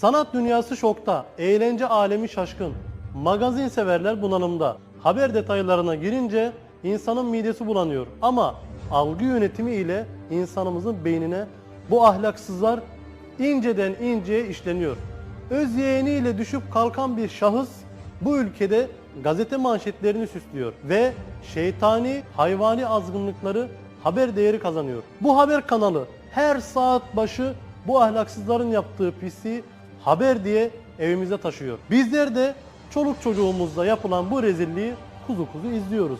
Sanat dünyası şokta, eğlence alemi şaşkın. Magazin severler bunalımda. Haber detaylarına girince insanın midesi bulanıyor. Ama algı yönetimi ile insanımızın beynine bu ahlaksızlar inceden inceye işleniyor. Öz yeğeniyle düşüp kalkan bir şahıs bu ülkede gazete manşetlerini süslüyor ve şeytani hayvani azgınlıkları haber değeri kazanıyor. Bu haber kanalı her saat başı bu ahlaksızların yaptığı pisliği haber diye evimize taşıyor. Bizler de çoluk çocuğumuzla yapılan bu rezilliği kuzu kuzu izliyoruz.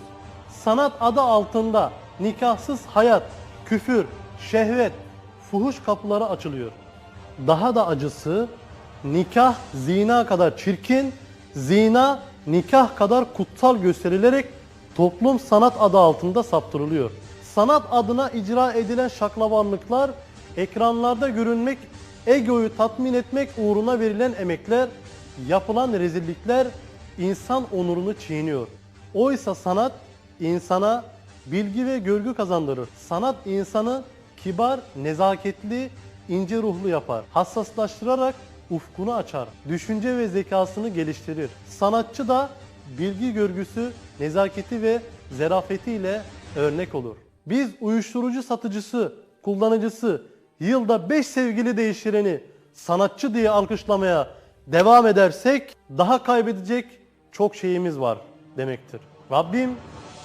Sanat adı altında nikahsız hayat, küfür, şehvet, fuhuş kapıları açılıyor. Daha da acısı nikah zina kadar çirkin, zina nikah kadar kutsal gösterilerek toplum sanat adı altında saptırılıyor. Sanat adına icra edilen şaklabanlıklar, ekranlarda görünmek, egoyu tatmin etmek uğruna verilen emekler, yapılan rezillikler insan onurunu çiğniyor. Oysa sanat insana bilgi ve görgü kazandırır. Sanat insanı kibar, nezaketli, ince ruhlu yapar. Hassaslaştırarak ufkunu açar. Düşünce ve zekasını geliştirir. Sanatçı da bilgi görgüsü, nezaketi ve zerafetiyle örnek olur. Biz uyuşturucu satıcısı, kullanıcısı, yılda 5 sevgili değiştireni sanatçı diye alkışlamaya devam edersek daha kaybedecek çok şeyimiz var demektir. Rabbim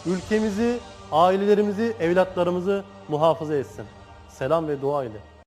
ülkemizi, ailelerimizi, evlatlarımızı muhafaza etsin. Selam ve dua ile.